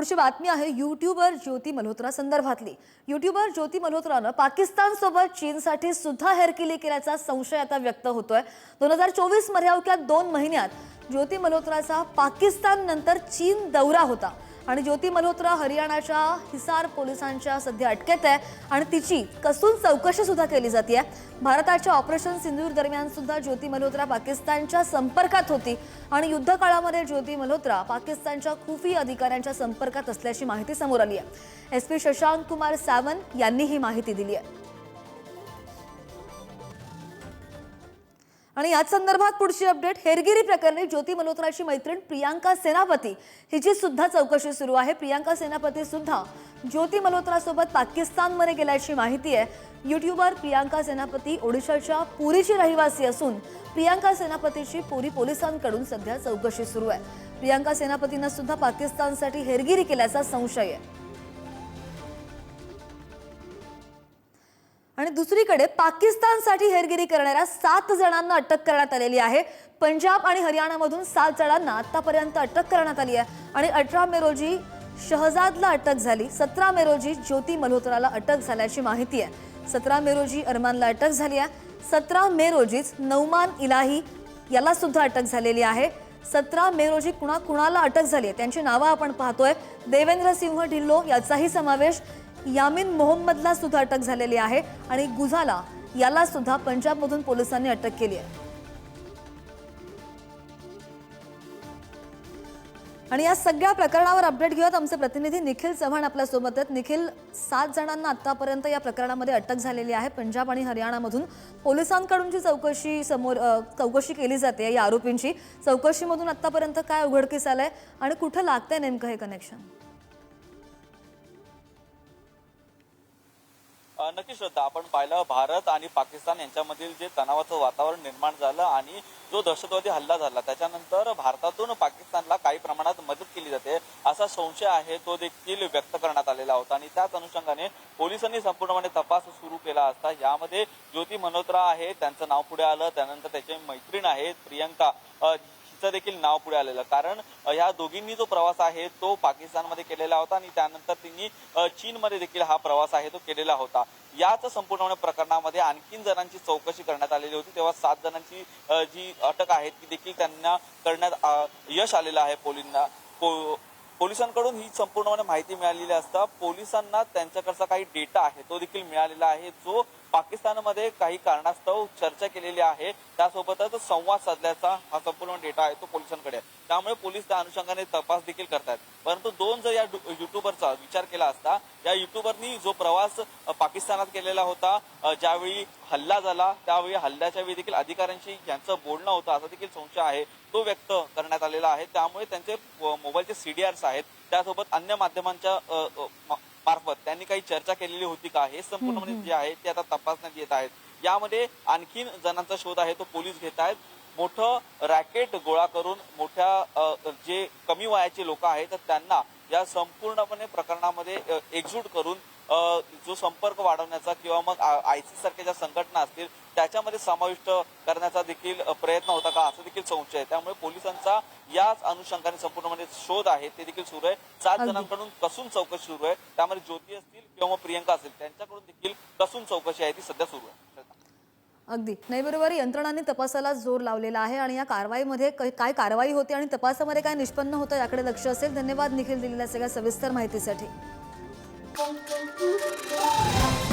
पुढची बातमी आहे युट्यूबर ज्योती मल्होत्रा संदर्भातली. युट्यूबर ज्योती मल्होत्रानं पाकिस्तान सोबत चीनसाठी सुद्धा हेरकिली केल्याचा संशय आता व्यक्त होतोय. दोन हजार चोवीसमध्ये अवघ्या दोन महिन्यात ज्योती मल्होत्राचा पाकिस्तान नंतर चीन दौरा होता. आणि ज्योती मल्होत्रा हरियाणाच्या हिसार पोलिसांच्या सध्या अटकेत आहे आणि तिची कसून चौकशी सुद्धा केली जाते. भारताच्या ऑपरेशन सिंदूर दरम्यान सुद्धा ज्योती मल्होत्रा पाकिस्तानच्या संपर्कात होती. आणि युद्ध काळामध्ये ज्योती मल्होत्रा पाकिस्तानच्या खुफी अधिकाऱ्यांच्या संपर्कात असल्याची माहिती समोर आली आहे. एस पी शशांक कुमार सावंत यांनी ही माहिती दिली आहे. आणि याच संदर्भात पुढची अपडेट हेरगिरी प्रकरणी ज्योती मल्होत्राची मैत्रीण प्रियांका सेनापती. हिची सुद्धा चौकशी सुरू आहे. प्रियांका सेनापती सुद्धा ज्योती मल्होत्रासोबत पाकिस्तानमध्ये गेल्याची माहिती आहे. युट्यूबर प्रियांका सेनापती ओडिशाच्या पुरीची रहिवासी असून प्रियांका सेनापतीची पुरी पोलिसांकडून सध्या चौकशी सुरू आहे. प्रियांका सेनापतींना सुद्धा पाकिस्तानसाठी हेरगिरी केल्याचा संशय आहे. आणि दुसरीकडे पाकिस्तानसाठी हेरगिरी करणाऱ्या सात जणांना अटक करण्यात आलेली आहे. पंजाब आणि हरियाणामधून सात जणांना आतापर्यंत अटक करण्यात आली आहे. आणि अठरा मे रोजी शहजादला अटक झाली. सतरा मे रोजी ज्योती मल्होत्राला अटक झाल्याची माहिती आहे. सतरा मे रोजी अरमानला अटक झाली आहे. सतरा मे रोजीच नौमान इलाही याला सुद्धा अटक झालेली आहे. सतरा मे रोजी कुणा कुणाला अटक झाली आहे? त्यांची नावं आपण पाहतोय. देवेंद्र सिंह ढिल्लो याचाही समावेश यामिन मोहम्मदला सुद्धा अटक झालेली आहे आणि गुझाला याला सुद्धा पंजाबमधून पोलिसांनी अटक केली आहे. आणि या सगळ्या प्रकरणावर अपडेट घेऊयात. आमचे प्रतिनिधी निखिल चव्हाण आपल्यासोबत आहेत. निखिल सात जणांना आतापर्यंत या प्रकरणामध्ये अटक झालेली आहे. पंजाब आणि हरियाणामधून पोलिसांकडून जी चौकशी समोर चौकशी केली जाते या आरोपींची चौकशीमधून आतापर्यंत काय उघडकीस आलंय आणि कुठं लागतंय नेमकं हे कनेक्शन नक्की श्रद्धा आपण पाहिलं भारत आणि पाकिस्तान यांच्यामधील जे तणावाचं वातावरण निर्माण झालं आणि जो दहशतवादी हल्ला झाला त्याच्यानंतर भारतातून पाकिस्तानला काही प्रमाणात मदत केली जाते असा संशय आहे तो देखील व्यक्त करण्यात आलेला होता. आणि त्याच अनुषंगाने पोलिसांनी संपूर्णपणे तपास सुरू केला असता यामध्ये ज्योती मल्होत्रा आहे त्यांचं नाव पुढे आलं त्यानंतर त्याचे मैत्रीण आहे प्रियंका चं देखील नाव पुढे आलेलं. कारण ह्या दोघींनी जो प्रवास आहे तो पाकिस्तानमध्ये केलेला होता आणि त्यानंतर त्यांनी चीनमध्ये देखील हा प्रवास आहे तो केलेला होता. याच संपूर्ण प्रकरणामध्ये आणखीन जणांची चौकशी करण्यात आलेली होती. तेव्हा सात जणांची जी अटक आहे ती देखील त्यांना करण्यात यश आलेलं आहे पोलींना. पो- पोलिसांकडून ही संपूर्णपणे माहिती मिळालेली असता पोलिसांना त्यांच्याकडचा काही डेटा आहे तो देखील मिळालेला आहे जो पाकिस्तानमध्ये काही कारणास्तव चर्चा केलेली आहे. त्यासोबतच संवाद साधल्याचा हा संपूर्ण डेटा आहे तो पोलिसांकडे आहे. त्यामुळे पोलीस त्या अनुषंगाने तपास देखील करतायत. परंतु दोन जर या डु- युट्यूबरचा विचार केला असता या युट्यूबरनी जो प्रवास पाकिस्तानात केलेला होता ज्यावेळी हल्ला झाला त्यावेळी हल्ल्याच्या वेळी देखील अधिकाऱ्यांशी यांचं बोलणं होतं असा देखील संशय आहे तो व्यक्त करण्यात आलेला आहे. त्यामुळे त्यांचे मोबाईलचे सीडीआरस आहेत. त्यासोबत अन्य माध्यमांच्या मार्फत त्यांनी काही चर्चा केलेली होती का? हे संपूर्णपणे जे आहे ते आता तपासण्यात येत आहेत. यामध्ये आणखीन जणांचा शोध आहे तो पोलीस घेत आहेत. मोठं रॅकेट गोळा करून मोठ्या जे कमी वयाचे लोक आहेत तर त्यांना या संपूर्णपणे प्रकरणामध्ये एकजूट करून जो संपर्क वाढवण्याचा किंवा मग आय सी सारख्या ज्या संघटना असतील त्याच्यामध्ये समाविष्ट करण्याचा देखील प्रयत्न होता का? असं देखील संशय आहे. त्यामुळे पोलिसांचा याच अनुषंगाने संपूर्णपणे शोध आहे ते देखील सुरू आहे. सात. जणांकडून कसून चौकशी सुरू आहे. त्यामध्ये ज्योती असतील किंवा मग प्रियंका असतील त्यांच्याकडून देखील कसून चौकशी आहे ती सध्या सुरू आहे. अगदी. नाही बरोबर. यंत्रणांनी तपासाला जोर लावलेला आहे आणि या कारवाईमध्ये काय कारवाई होती आणि तपासामध्ये काय निष्पन्न होतं याकडे लक्ष असेल. धन्यवाद निखिल दिलेल्या सगळ्या सविस्तर माहितीसाठी. pum, pum, pum.